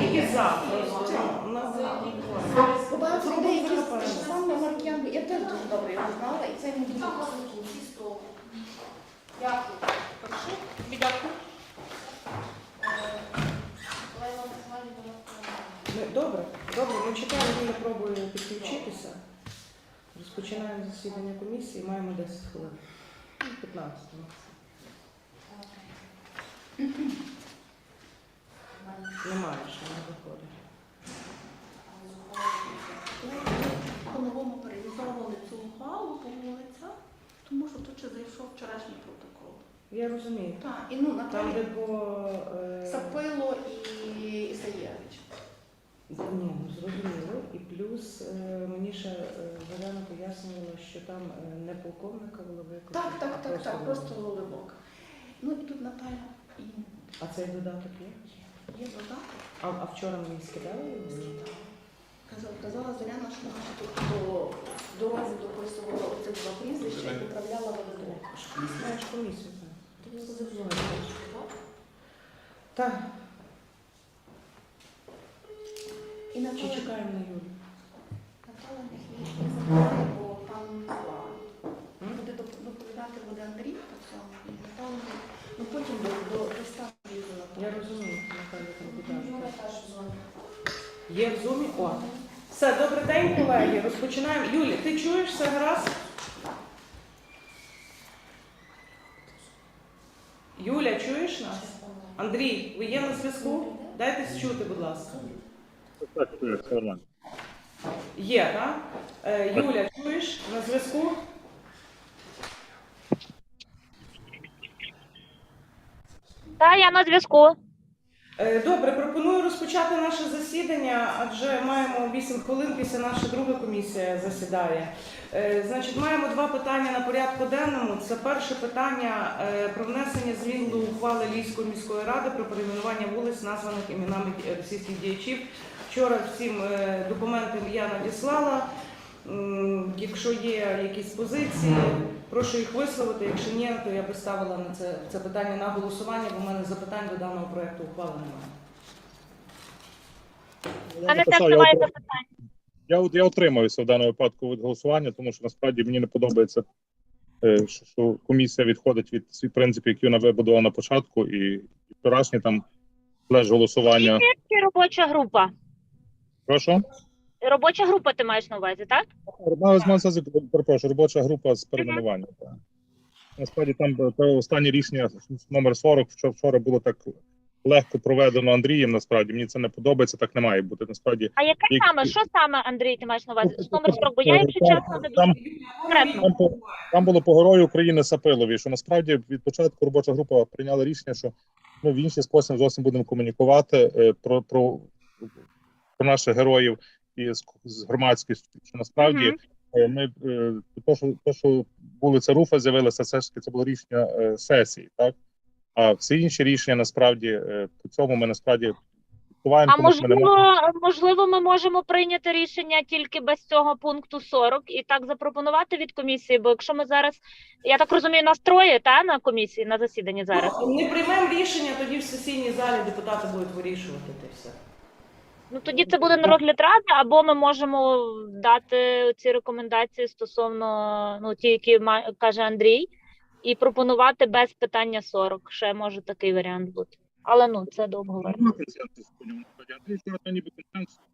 Тільки за. Просто, ну, на- людей, які сам на Маркіян, я теж дуже добре його знала, і це він дуже Дякую. Ми- Добре, добре, ми чекаємо, Юля пробує підключитися. Розпочинаємо засідання комісії, маємо 10 хвилин. Ну, 15 Немає, що не виходить. По-новому перевізовували цю ухвалу по вулицях, тому що тут ще зайшов вчорашній протокол. Я розумію. Так, і ну, Там, де по... е, Сапило і Ісаєвич. Ні, ну зрозуміло. І плюс е, мені ще е, Зоряна пояснювала, що там е, не полковника було викликано. Так, так, так, так, просто Володимок. Ну і тут Наталя і А цей додаток є? Є додаток. А, а вчора мені скидали його? Казала, казала Зоряна, що вона тут до дорозі дописувала оцих два прізвища і відправляла Володимок. Знаєш комісію. так. Тоді задзвонила. Так, І чи Наталя чекаємо на Юлю? Наталя не забирає, бо там М? буде доп- доповідати буде Андрій по цьому. І Наталя, ну потім до, до листа їздила. Я розумію, Наталя там Юля буде. теж з вами. Є в зумі? О. Все, добрий день, колеги. Розпочинаємо. Юлі, ти чуєш все гаразд? Юля, чуєш нас? Андрій, ви є на зв'язку? Дайте чути, будь ласка. Так, нормально. Є, так? Е, Юля, чуєш на зв'язку? Так, я на зв'язку. Е, Добре, пропоную розпочати наше засідання, адже маємо 8 хвилин після наша друга комісія засідає. Е, Значить, маємо два питання на порядку денному. Це перше питання е, про внесення змін до ухвали Львівської міської ради про перейменування вулиць, названих іменами російських діячів. Вчора всім документам я надіслала. Якщо є якісь позиції, прошу їх висловити. Якщо ні, то я би ставила на це, це питання на голосування, бо в мене запитань до даного проекту ухвали немає. Я немає Я, я утримуюся в даному випадку від голосування, тому що насправді мені не подобається, е, що, що комісія відходить від свій принципів, які вона вибудувала на початку, і, і вчорашнє там флеш голосування. Робоча група? Прошу. Робоча група ти маєш на увазі, так? Перепрошую, робоча група з перейменування. так. Насправді там е, останнє рішення номер 40, що вчора було так легко проведено Андрієм. Насправді мені це не подобається, так не має бути. Насправді А яке Які? саме? Що саме, Андрій, ти маєш на увазі? Номер 40, бо я, якщо чесно, не там, дуже конкретно. там, було по герою України Сапилові, що насправді від початку робоча група прийняла рішення, що ми в інший спосіб зовсім будемо комунікувати е, про, про, про наших героїв і з, з громадськістю. Що насправді Мгм. е, ми е, то, що то, що вулиця Руфа з'явилася, все ж таки це було рішення е, сесії, так а всі інші рішення насправді е, по цьому ми насправді А можливо, можемо. можливо, ми можемо прийняти рішення тільки без цього пункту 40 і так запропонувати від комісії, бо якщо ми зараз, я так розумію, нас троє та на комісії на засіданні зараз. Ну, не приймемо рішення, тоді в сесійній залі депутати будуть вирішувати те все. Ну тоді це буде на розгляд ради, або ми можемо дати ці рекомендації стосовно ну ті, які ма- каже Андрій, і пропонувати без питання 40. Ще може такий варіант бути. Але ну це до обговорення. Нема консенсусу по ньому. насправді. Андрій вчора ніби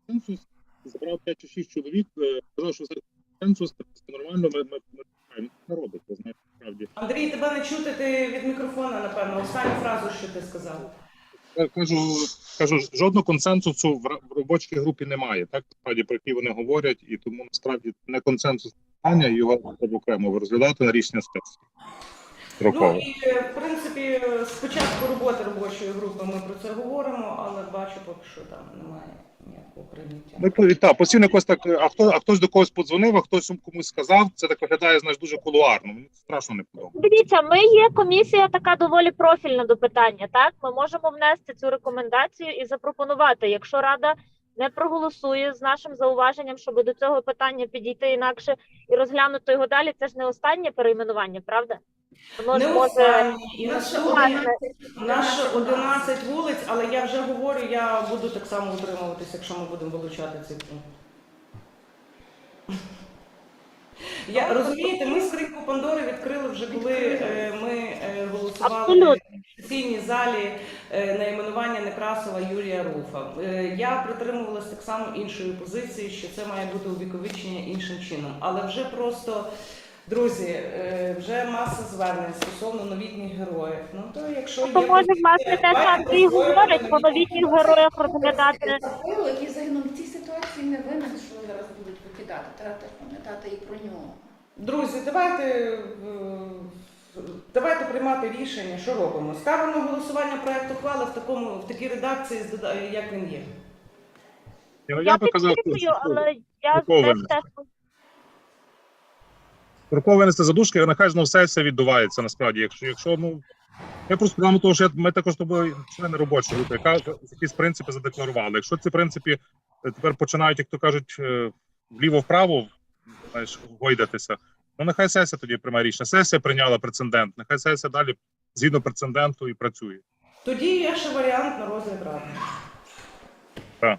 консенсус, забрав 5 чи 6 чоловік, е, сказав, що це консенсус, це все нормально, ми, ми, ми робить, це знаєте, насправді. Андрій, тебе не чути, ти від мікрофона, напевно. Останню фразу, що ти сказав. Я кажу, кажу, жодного консенсусу в, робочій групі немає, так, насправді, про які вони говорять, і тому насправді не консенсус питання, його треба окремо розглядати на рішення сесії. Ну і е, в принципі, е, спочатку роботи робочої групи ми про це говоримо, але бачу, поки що там немає ніякого прийняття. Ми по- та, постійно якось так, а хто, а хтось до когось подзвонив, а хтось комусь сказав, це так виглядає, знаєш, дуже кулуарно. Мені це страшно не подобається. Дивіться, ми є комісія така доволі профільна до питання. Так, ми можемо внести цю рекомендацію і запропонувати, якщо рада не проголосує з нашим зауваженням, щоб до цього питання підійти інакше і розглянути його далі. Це ж не останнє перейменування, правда? Воно ж Не може останні, і У на нас ще сьогодні 11 Наше 11 вулиць, але я вже говорю, я буду так само утримуватися, якщо ми будемо вилучати цей пункт. Я розумієте, ми скриньку Пандори відкрили вже коли е, ми е, голосували Абсолютно. Сесійній залі е, найменування Некрасова Юрія Руфа. Е, Я притримувалась так само іншої позиції, що це має бути увіковічення іншим чином. Але вже просто, друзі, е, вже маса звернень стосовно новітніх героїв. Ну то якщо то є може власне те, що говорить, по новітніх героях розглядати. Який загинув в цій ситуації не винен, що зараз будуть викидати. Треба пам'ятати і про нього. Друзі, давайте, давайте приймати рішення, що робимо. Ставимо голосування проект ухвали в такому в такій редакції, як він є. Я, підтримую, але я теж теж винести задушки, нехай знову сесія відбувається насправді. Якщо, якщо ну я просто прямо того, що я- ми також з тобою члени робочої групи, яка якісь принципи задекларували. Якщо ці принципи е, тепер починають, як то кажуть, е, вліво-вправо, знаєш, гойдатися, ну нехай сесія тоді приймає рішення. Сесія прийняла прецедент, нехай сесія далі згідно прецеденту і працює. Тоді є ще варіант на розгляд ради. Так.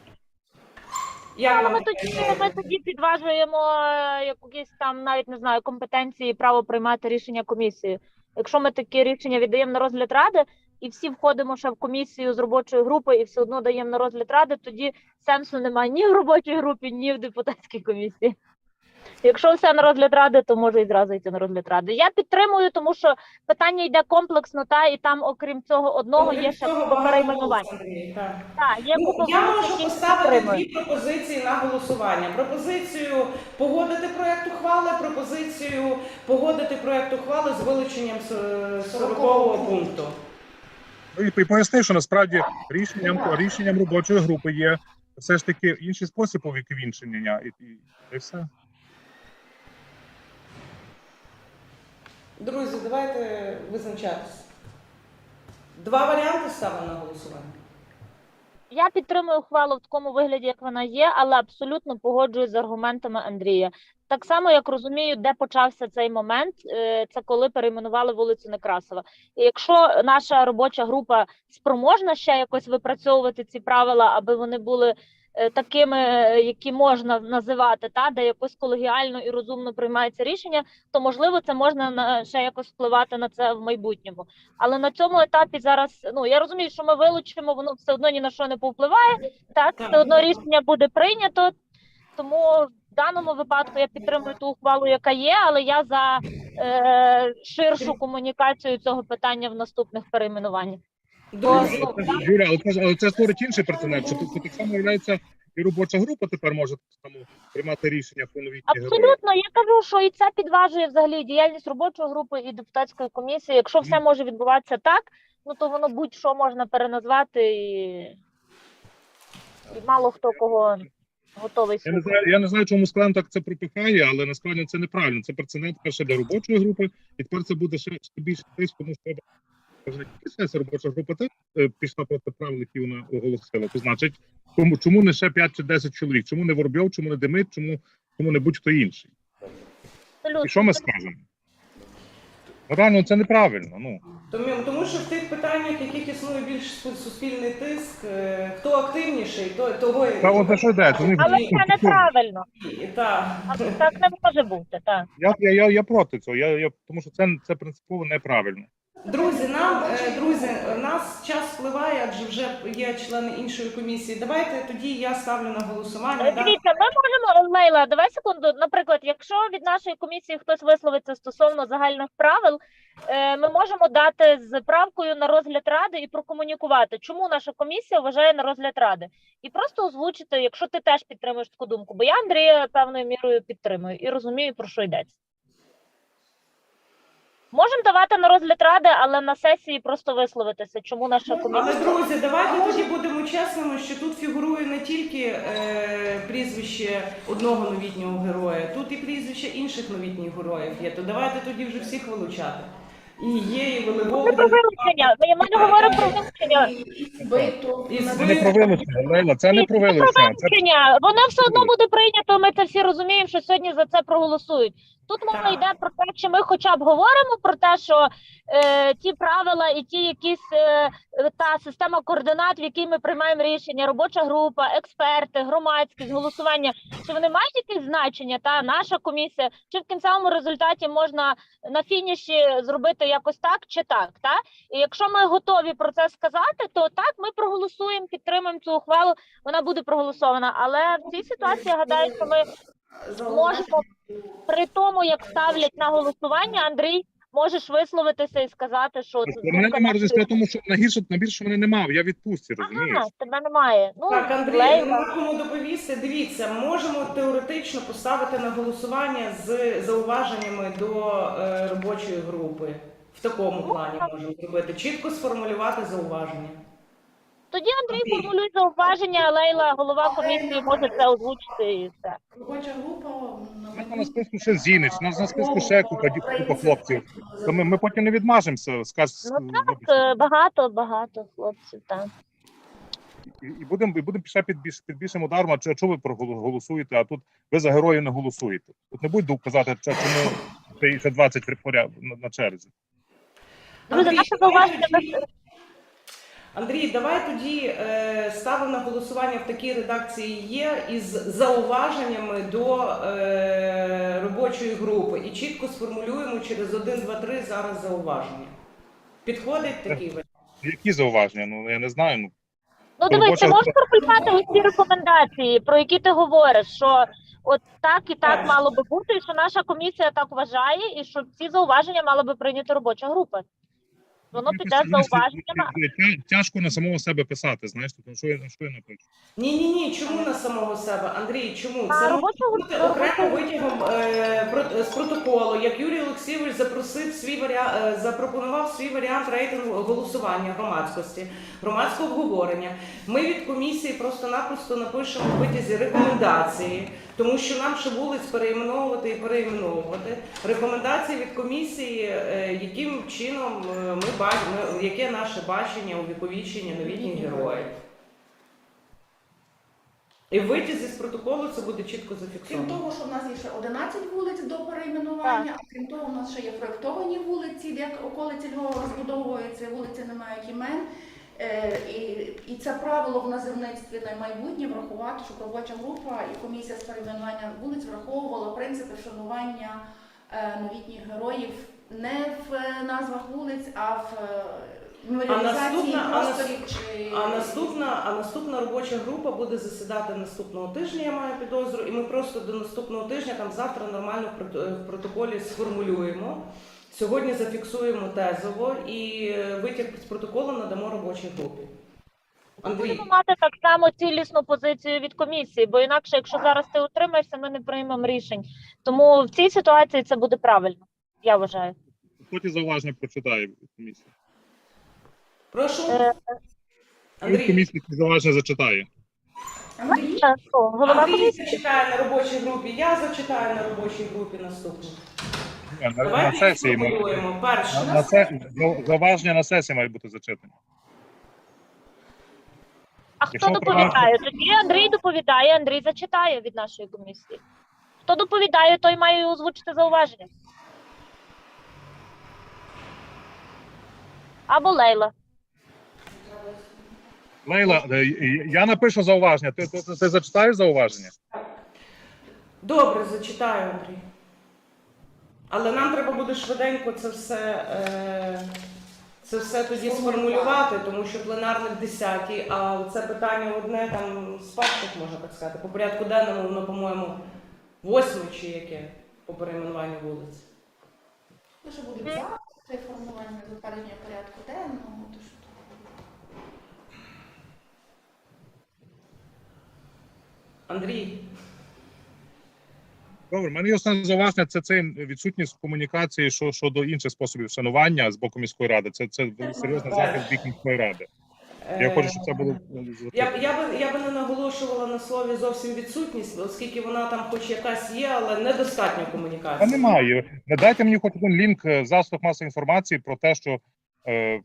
Як Але вам ми тоді ми тоді підважуємо е, якісь там навіть не знаю компетенції і право приймати рішення комісії. Якщо ми такі рішення віддаємо на розгляд ради, і всі входимо ще в комісію з робочої групи, і все одно даємо на розгляд ради, тоді сенсу немає ні в робочій групі, ні в депутатській комісії. Якщо все на розгляд ради, то може і зразу йти на розгляд ради. Я підтримую, тому що питання йде комплексно, та і там, окрім цього одного, є ще купа Андрій, так. Так, є Ну, купа я можу поставити підтримую. дві пропозиції на голосування. Пропозицію погодити проект ухвали, пропозицію погодити проект ухвали з вилученням 40 пункту. Ну, І, пояснив, що насправді рішенням рішенням робочої групи є все ж таки інший спосіб увіковінчення, і, і, і все. Друзі, давайте визначатися. Два варіанти ставимо на голосування. Я підтримую ухвалу в такому вигляді, як вона є, але абсолютно погоджуюсь з аргументами Андрія. Так само, як розумію, де почався цей момент, е, це коли перейменували вулицю Некрасова. І якщо наша робоча група спроможна ще якось випрацьовувати ці правила, аби вони були такими, е, які можна називати, та де якось колегіально і розумно приймається рішення, то можливо це можна на ще якось впливати на це в майбутньому. Але на цьому етапі зараз ну я розумію, що ми вилучимо, воно все одно ні на що не повпливає. Так, Так. все одно рішення буде прийнято. Тому в даному випадку я підтримую ту ухвалу, яка є, але я за е, ширшу комунікацію цього питання в наступних перейменуваннях. Ну, Юля, але це, але це створить інший прецедент, що тут так само являється і робоча група тепер може там, приймати рішення про герої. Абсолютно, я кажу, що і це підважує взагалі діяльність робочої групи і депутатської комісії. Якщо все може відбуватися так, ну то воно будь-що можна переназвати і, і мало хто кого готовий Я не слухати. знаю, я не знаю, чому Склен так це пропихає, але насправді це неправильно. Це прецедент перше для робочої групи, і тепер це буде ще, ще більше тиск, тому що сесія робоча група теж пішла проти правил, які вона оголосила. То значить, чому, чому не ще 5 чи 10 чоловік? Чому не Воробйов, чому не Демит, чому, чому не будь-хто інший? Абсолютно. І що ми скажемо? Ну, Реально, це неправильно. Ну Тому, тому що в тих питаннях, яких існує більш суспільний тиск, е, хто активніший, то, того і- та от за що йде? Це не- Але це неправильно. і- так. А Так не може бути. Так. Я, я, я, я проти цього. Я, я, тому що це, це принципово неправильно. Друзі, нам е, друзі, нас час впливає, адже вже є члени іншої комісії. Давайте тоді я ставлю на голосування. Е. Дивіться, ми можемо Лейла, давай секунду. Наприклад, якщо від нашої комісії хтось висловиться стосовно загальних правил, е, ми можемо дати з правкою на розгляд ради і прокомунікувати, чому наша комісія вважає на розгляд ради, і просто озвучити, якщо ти теж підтримуєш таку думку. Бо я Андрія певною мірою підтримую і розумію, про що йдеться. Можемо давати на розгляд ради, але на сесії просто висловитися, чому наша Але комісія. друзі, давайте тоді будемо чесними, що тут фігурує не тільки е, прізвище одного новітнього героя, тут і прізвище інших новітніх героїв є. То давайте тоді вже всіх вилучати. І є, і Ми Велибог. про вилучення. Ми, ми не говоримо про вилучення. І Це не про вилучення, Лейла, це не про вилучення. Це воно все одно буде прийнято. Ми це всі розуміємо, що сьогодні за це проголосують. Тут мова Так. йде про те, чи ми хоча б говоримо про те, що е, ті правила і ті якісь е, та система координат, в якій ми приймаємо рішення, робоча група, експерти, громадськість, голосування, чи вони мають якесь значення? Та наша комісія, чи в кінцевому результаті можна на фініші зробити якось так чи так? Та і якщо ми готові про це сказати, то так ми проголосуємо, підтримаємо цю ухвалу. Вона буде проголосована. Але в цій ситуації я гадаю, що ми можемо при тому, як ставлять на голосування, Андрій, можеш висловитися і сказати, що це Тобто мене немає розумієш, тому що найгірше, найбільше мене немає, я в відпустці, розумієш? Ага, тебе немає. Ну, Так, Андрій, Лейла. нема кому доповісти. Дивіться, можемо теоретично поставити на голосування з зауваженнями до е, робочої групи. В такому плані можемо зробити. Чітко сформулювати зауваження. Тоді Андрій формулює зауваження, а Лейла, голова комісії, може це озвучити і все. Робоча група У нас на списку ще Зінич, у нас на списку ще купа, купа хлопців. То ми, ми потім не відмажемося, скаж, Ну так, е, багато, багато хлопців, так. і, і будемо і будемо ще під, більш, під більшим ударом, а чого чого ви проголосуєте, а тут ви за героїв не голосуєте. Тут не будуть казати, що чому ще- ще 20 при- на, на черзі. Друзі, наше зауваження без- Андрій, давай тоді е, ставимо на голосування в такій редакції є із зауваженнями до е, робочої групи і чітко сформулюємо через 1, 2, 3 зараз зауваження. Підходить такий варіант? Які зауваження? Ну я не знаю. Ну Ну дивись, ти можеш прописати усі рекомендації, про які ти говориш, що от так і так Так. мало би бути, і що наша комісія так вважає, і що ці зауваження мала би прийняти робоча група. Воно піде з зауваженнями. Тяжко на самого себе писати, знаєш, тому що я, що я напишу. Ні, ні, ні. Чому на самого себе? Андрій, чому це може робочого- бути окремо витягом е, про- з протоколу, як Юрій Олексійович запросив свій варіант, запропонував свій варіант рейтингу голосування громадськості, громадського обговорення. Ми від комісії просто-напросто напишемо в витязі рекомендації, тому що нам ще вулиць переіменовувати і переіменовувати. Рекомендації від комісії, е, яким чином е, ми бачимо, яке наше бачення увіковічення новітніх героїв. І в витязі з протоколу це буде чітко Крім того, що в нас є ще 11 вулиць до перейменування, а крім того, у нас ще є проєктовані вулиці, де околиці Львова розбудовуються, вулиці не мають імен. Е, І, і це правило в називництві на майбутнє врахувати, щоб робоча група і комісія з перейменування вулиць враховувала принципи вшанування е, новітніх героїв не в назвах вулиць, а в е, меморіалізації а нас- просторів чи А наступна, а наступна робоча група буде засідати наступного тижня, я маю підозру, і ми просто до наступного тижня там завтра нормально в протоколі сформулюємо. Сьогодні зафіксуємо тезово і е, витяг з протоколу надамо робочій групі. Андрій, Будемо мати так само цілісну позицію від комісії, бо інакше, якщо зараз ти утримаєшся, ми не приймемо рішень. Тому в цій ситуації це буде правильно, я вважаю. Потім зауваження прочитає комісія. прошу. Е, Андрій, Комісія ці зауваження зачитає. Андрій, е, Голова Андрій комісії. зачитає на робочій групі, я зачитаю на робочій групі наступну. Ні, На, на Давайте сесії ми-. Перше. на, на це зауваження на сесії мають бути зачитані. А хто Якщо доповідає? Тоді Андрій доповідає, Андрій зачитає від нашої комісії. Хто доповідає, той має озвучити зауваження. Або Лейла. Лейла, е, я напишу зауваження. Ти, ти, ти, ти зачитаєш зауваження? Добре, зачитаю, Андрій. Але нам треба буде швиденько це все, е, це все тоді сформулювати, тому що пленарник 10, а це питання одне там з перших, можна так сказати. По порядку денному воно, по-моєму, восьме чи яке по перейменуванню вулиць. ми ще будемо це формування затвердження порядку денного, то що. Андрій, Добре, в мене є основне зауваження це, це відсутність комунікації що, щодо інших способів шанування з боку міської ради. Це, це серйозний захист з бік міської ради. Я е, хочу, щоб це було Я, я, би, я би не наголошувала на слові зовсім відсутність, оскільки вона там хоч якась є, але недостатньо Та комунікації. немає. Не дайте мені хоч один лінк е, в засобах масової інформації про те, що, е,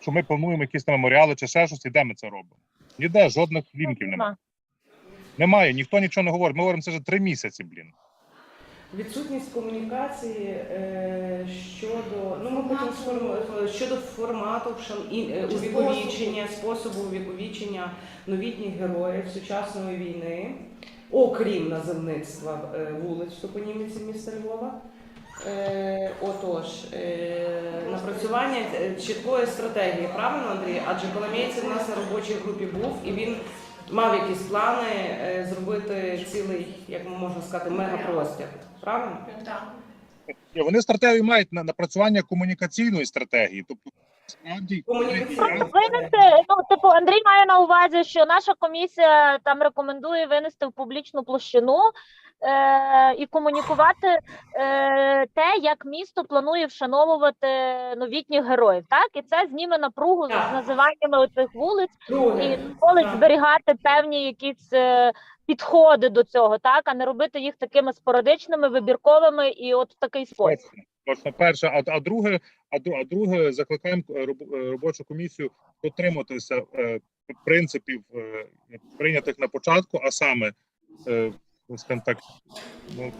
що ми плануємо якісь там меморіали чи ще щось, і де ми це робимо. Ніде жодних лінків немає. Немає, ніхто нічого не говорить. Ми говоримо це вже три місяці, блін. Відсутність комунікації е, щодо ну ми потім сформу- щодо формату е, увіковічення, способу увіковічення новітніх героїв сучасної війни, окрім називництва е, вулиць в міста Львова. Е, отож, е, напрацювання е, чіткої стратегії, правильно, Андрій? Адже Коломієць у нас на робочій групі був і він мав якісь плани е, зробити цілий, як ми можна сказати, мегапростір. Правильно? Так. Вони стратегію мають на напрацювання комунікаційної стратегії. Тобто, справді, Винести, ну, типу, Андрій має на увазі, що наша комісія там рекомендує винести в публічну площину е, і комунікувати е, те, як місто планує вшановувати новітніх героїв. Так, і це зніме напругу Так. з називаннями оцих вулиць і Друге. дозволить зберігати певні якісь е, підходи до цього, так, а не робити їх такими спорадичними, вибірковими і от в такий спосіб. Точно, перше, а, а друге, а, а друге, закликаємо е, е, робочу комісію дотриматися е, принципів, е, прийнятих на початку, а саме, е, скажімо так, ну,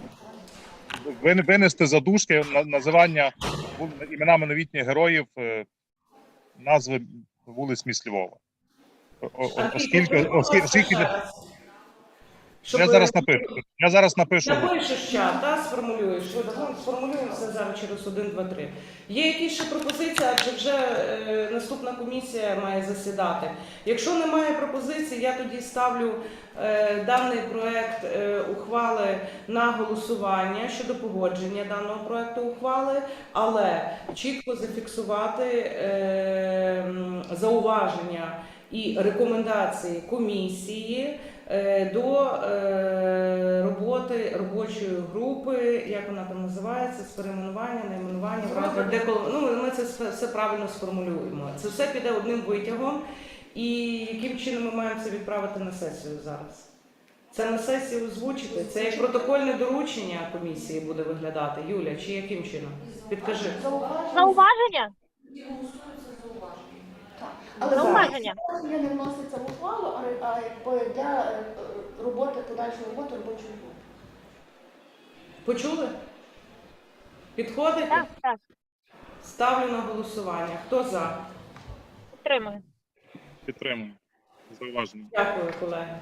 вин- винести задушки на, називання іменами новітніх героїв е, назви вулиць міст Львова. О- Оскільки, оскільки, ще я зараз напишу. Я зараз напишу. Напишеш чат, та сформулюєш. Сформулюємо все зараз через 1, 2, 3. Є якісь ще пропозиції, адже вже е, наступна комісія має засідати. Якщо немає пропозицій, я тоді ставлю е, даний проект е, ухвали на голосування щодо погодження даного проекту ухвали, але чітко зафіксувати е, зауваження і рекомендації комісії до е, роботи робочої групи, як вона там називається, з перейменування, найменування деколи. Ну ми це все, правильно сформулюємо. Це все піде одним витягом. І яким чином ми маємо це відправити на сесію зараз? Це на сесію озвучити. Це як протокольне доручення комісії буде виглядати. Юля, чи яким чином? Підкажи. Зауваження. Але Зауваження. Я не вноситься в ухвалу, а, а якби для е, роботи, подальшої роботи робочої групи. Почули? Підходите? Так, так, Ставлю на голосування. Хто за? підтримую. Підтримую. Зауваження. Дякую, колеги.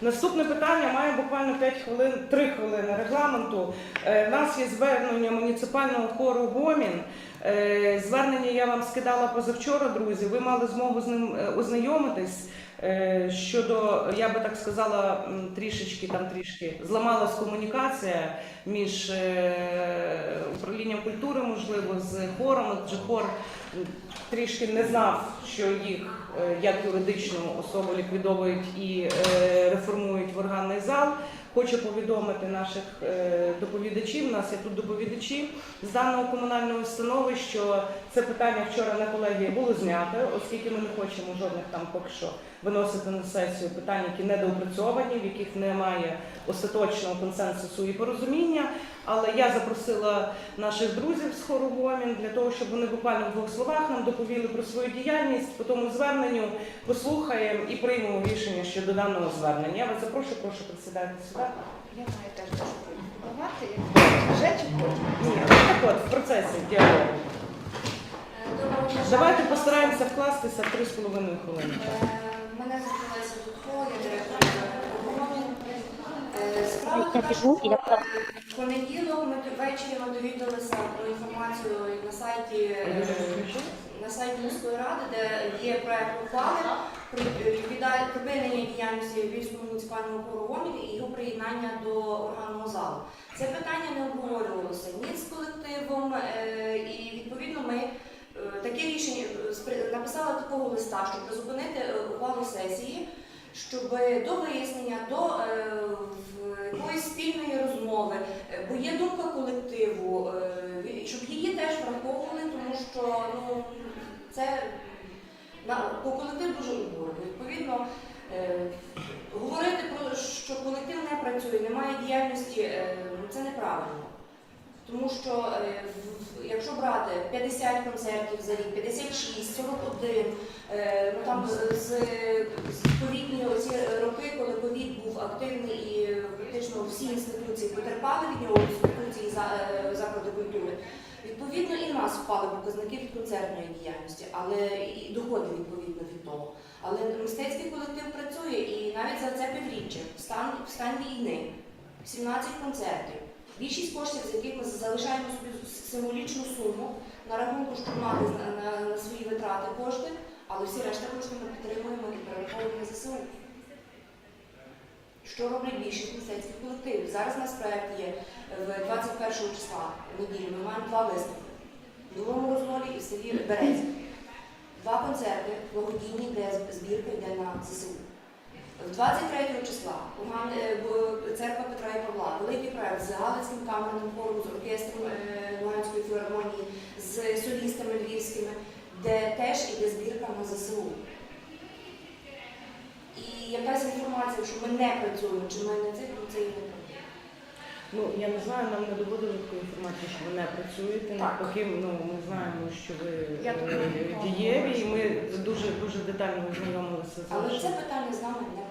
Наступне питання має буквально 5 хвилин, 3 хвилини регламенту. Е, У нас є звернення муніципального хору Гомін. Е, Звернення я вам скидала позавчора, друзі. Ви мали змогу з ним е, ознайомитись. Е, Щодо, я би так сказала, трішечки там трішки зламалась комунікація між е, управлінням культури, можливо, з хором. Адже хор трішки не знав, що їх е, як юридичну особу ліквідовують і реформують в органний зал. Хочу повідомити наших доповідачів. У нас є тут доповідачі з даного комунальної установи, що це питання вчора на колегії було знято, оскільки ми не хочемо жодних там поки що виносити на сесію питань, які недоопрацьовані, в яких немає остаточного консенсусу і порозуміння. Але я запросила наших друзів з хору Гомін для того, щоб вони буквально в двох словах нам доповіли про свою діяльність. По тому зверненню послухаємо і приймемо рішення щодо даного звернення. Я вас запрошую, прошу присідати сюди. Я маю теж дещо вже чи. Ні, ну так от в процесі діалогу. Давайте постараємося вкластися в 3,5 хвилини. Мене звати Леся Дудко, я директор. Е, Справа в тому, що е, в понеділок ми ввечері ми довідалися про інформацію на сайті е, на сайті міської ради, де є проект ухвали про припинення діяльності Львівського муніципального хору і його приєднання до органного залу. Це питання не обговорювалося ні з колективом, е, і відповідно ми е, таке рішення е, спри- написали такого листа, щоб призупинити е, ухвалу сесії, щоб до вияснення, до е, якоїсь спільної розмови, е, бо є думка колективу, щоб її теж враховували, тому що ну, це бо колектив дуже обурює. Відповідно, говорити про що колектив не працює, немає діяльності, це неправильно. Тому що е, якщо брати 50 концертів за рік, 56, 41, е, ну там з, з оці роки, коли ковід був активний і практично всі інституції потерпали від нього, інституції е, заклади культури. Відповідно, і в нас впали показники від концертної діяльності, але і доходи відповідно від того. Але мистецький колектив працює і навіть за це півріччя, в стан, в стан війни, 17 концертів. Більшість коштів, з яких ми залишаємо собі символічну суму на рахунку, щоб мати на, на, на свої витрати кошти, але всі решта коштів ми підтримуємо і перераховуємо ЗСУ. Що роблять більшість мистецьких колективів? Зараз у нас проект є в 21 числа неділі. Ми маємо два виступи в другому розволі і в селі Березі. Два концерти благодійні, де збірка йде на ЗСУ. В 23 числа е, церква Петра і Павла, великий проект з Галицьким камерним хором, з оркестром е, Луганської філармонії, з солістами львівськими, де теж іде збірка на ЗСУ. І якась інформація, що ми не працюємо, чи ми не це, це і не правда. Ну я не знаю, нам не доводили такої інформації, що ви не працюєте. Навпаки, ну ми знаємо, що ви Я е, думаю, дієві, і ми дуже дуже детально ознайомилися з Але це вашим. питання з нами не.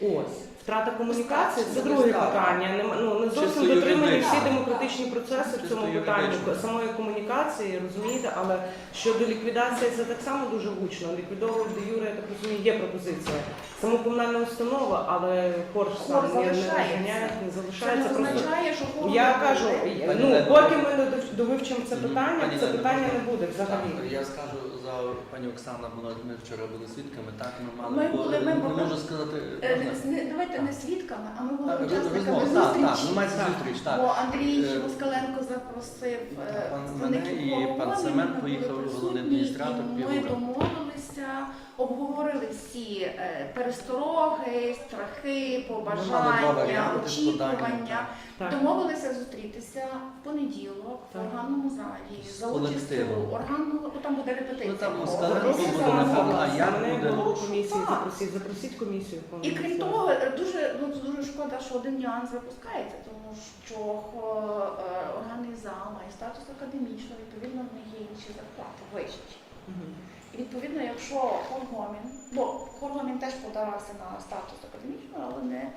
Ось втрата комунікації це друге питання. Не, ну, не зовсім Чисто дотримані юридично. всі демократичні процеси в Чисто цьому питанні юридично. самої комунікації, розумієте, але щодо ліквідації це так само дуже гучно. Ліквідовувати де юре, я так розумію, є пропозиція. Само комунальна установа, але хор сам не, не залишається. розганяє, не Це залишається. не Просто означає, що хору я не кажу, буде. Пані ну поки ми не дов- довивчимо це Мгм. питання, Пані це питання не буде взагалі. Я скажу за пані Оксана, ми вчора були свідками, так ми мали Ми були- ми не були- можу сказати. Е, можна? не- не- Давайте не свідками, а ми були учасниками зустрічі. так, так, ну зустріч, так. Бо Андрій Е, Москаленко е, мене і пан Семен були поїхав, головний присутні, адміністратор, Ми домовилися, обговорили всі е, перестороги, страхи, побажання, очікування. Домовилися зустрітися в понеділок в органному залі за участю колективом. органного, там буде репетиція. Ну, там буде, комісії запросіть, запросіть комісію. І крім того, дуже ну дуже шкода, що один нюанс випускається, тому що е, органний має статус академічного, відповідно в них є інші зарплати вищі. І відповідно, якщо Хоргомін, бо Хоргомін теж подавався на статус академічного, але не,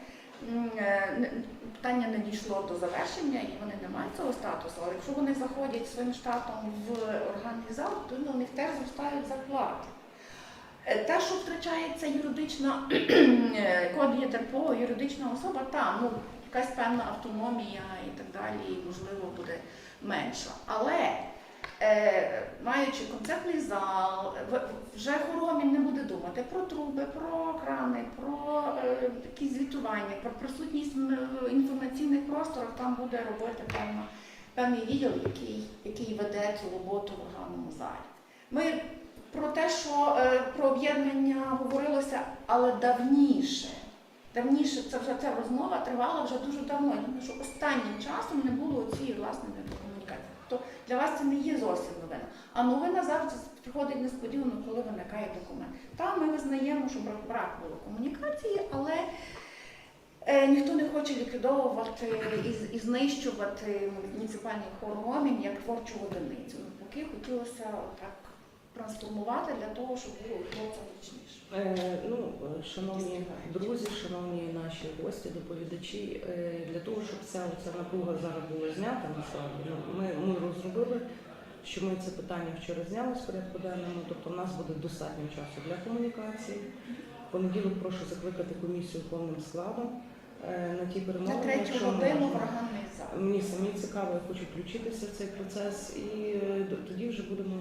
е, не питання не дійшло до завершення і вони не мають цього статусу. Але якщо вони заходять своїм штатом в органний зал, то у них теж зростають зарплати. Е, Те, що втрачається юридична код є ДРПО, юридична особа, там ну, якась певна автономія і так далі, можливо, буде менша. Але е, маючи концертний зал, вже хоромін не буде думати про труби, про крани, про е, якісь звітування, про присутність в інформаційних просторах, там буде робити певно, певний відділ, який, який веде цю роботу в органному залі. Ми про те, що е, про об'єднання говорилося, але давніше. Давніше це вже ця розмова тривала вже дуже давно. Думаю, що останнім часом не було цієї власне комунікації. Тобто для вас це не є зовсім новина. А новина завжди приходить несподівано, коли виникає документ. Там ми визнаємо, що брак було комунікації, але е, ніхто не хоче ліквідовувати і, і знищувати муніципальний хоргомін як творчу одиницю. Навпаки, хотілося так трансформувати для того, щоб було творця точніше. Е, Ну, шановні друзі, шановні наші гості, доповідачі, е, для того, щоб ця, ця напруга зараз була знята, насправді, ну, ми, ми розробили, що ми це питання вчора зняли з порядку денному, тобто в нас буде достатньо часу для комунікації. В понеділок прошу закликати комісію повним складом е, на ті На перемоги. третю годину в органний зал. Мені самі цікаво, я хочу включитися в цей процес, і е, тоді вже будемо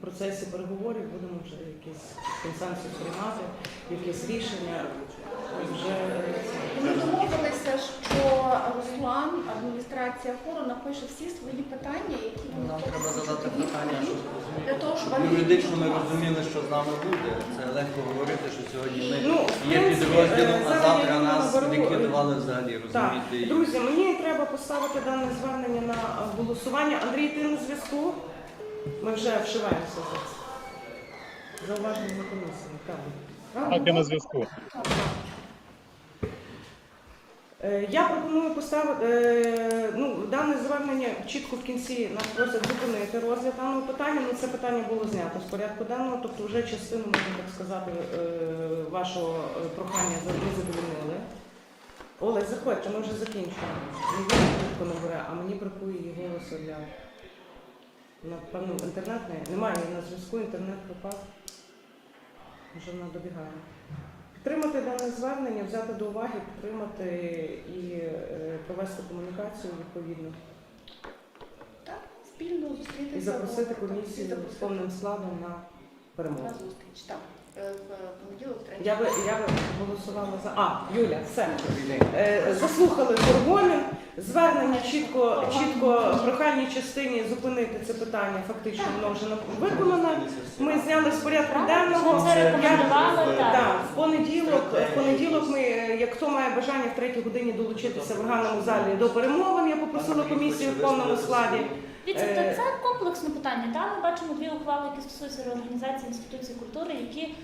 в процесі переговорів, будемо вже якийсь консенсус приймати, якесь рішення. Вже е, Ми домовилися, що Руслан, адміністрація хору, напише всі свої питання, які вони Нам хочуть треба задати питання, щоб для того, щоб юридично ми розуміли, що з нами буде. Це легко говорити, що сьогодні ми Ну, в є принципі, е, а зараз завтра я нас наберу, ліквідували взагалі, так, розумієте? І- друзі, мені треба поставити дане звернення на е, голосування. Андрій, ти на зв'язку? Ми вже вшиваємося за це. Зауваження на комісії. Так, я на зв'язку. Е, Я пропоную поставити е, ну, дане звернення чітко в кінці нас просять зупинити розгляд даного питання. Ну, це питання було знято з порядку денного, тобто вже частину, можна так сказати, е, вашого е, прохання за- ми задовольнили. Олесь, заходьте, ми вже закінчуємо. Не він швидко набере, а мені бракує її голосу для. Напевно, інтернет не немає на зв'язку, інтернет пропав. Вже вона добігає. Підтримати дане звернення, взяти до уваги, підтримати і е, провести комунікацію відповідно. Так, спільно зустрітися. І запросити комісію з повним складом на перемогу. на зустріч. Так, в понеділок, третій. Я би я би голосувала за. А, Юля, все. Е, заслухали Фургонін. Звернення чітко, чітко в прохальній частині зупинити це питання. Фактично воно вже на- виконано. Ми зняли з порядку денного. Так. Так, в понеділок, в понеділок ми, е, як хто має бажання в третій годині долучитися в органному залі до перемовин, я попросила комісію в повному складі. Дивіться, Е, то це комплексне питання. Там ми бачимо дві ухвали, які стосуються реорганізації інституцій культури, які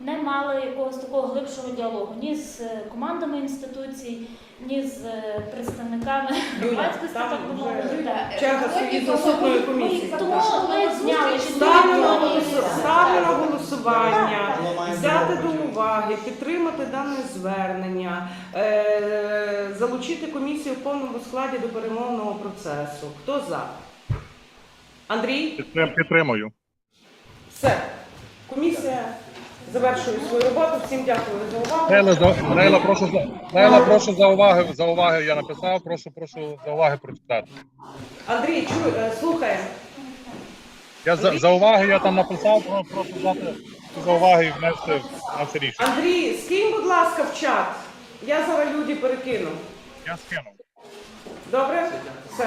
не мали якогось такого глибшого діалогу ні з е, командами інституцій, ні з е, представниками Юля, громадськості, там так би вже мовити. Юля, е, черга стоїть наступної комісії. ми Тому ми зняли. Ставлю на, голосу- ні, ні. ставлю на голосування, взяти до уваги, підтримати дане звернення, е, залучити комісію в повному складі до перемовного процесу. Хто за? Андрій? Підтрим- Підтримую. Все. Комісія завершує свою роботу. Всім дякую за увагу. Лейла, за- Лейла, прошу за Лейла, прошу за уваги. За уваги я написав. Прошу, прошу за уваги прочитати. Андрій, чуй, е. Я за, за уваги я там написав. про- Прошу взяти за уваги і внести в наше рішення. Андрій, скинь, будь ласка, в чат. Я зараз люди перекину. Я скинув. Добре? Все.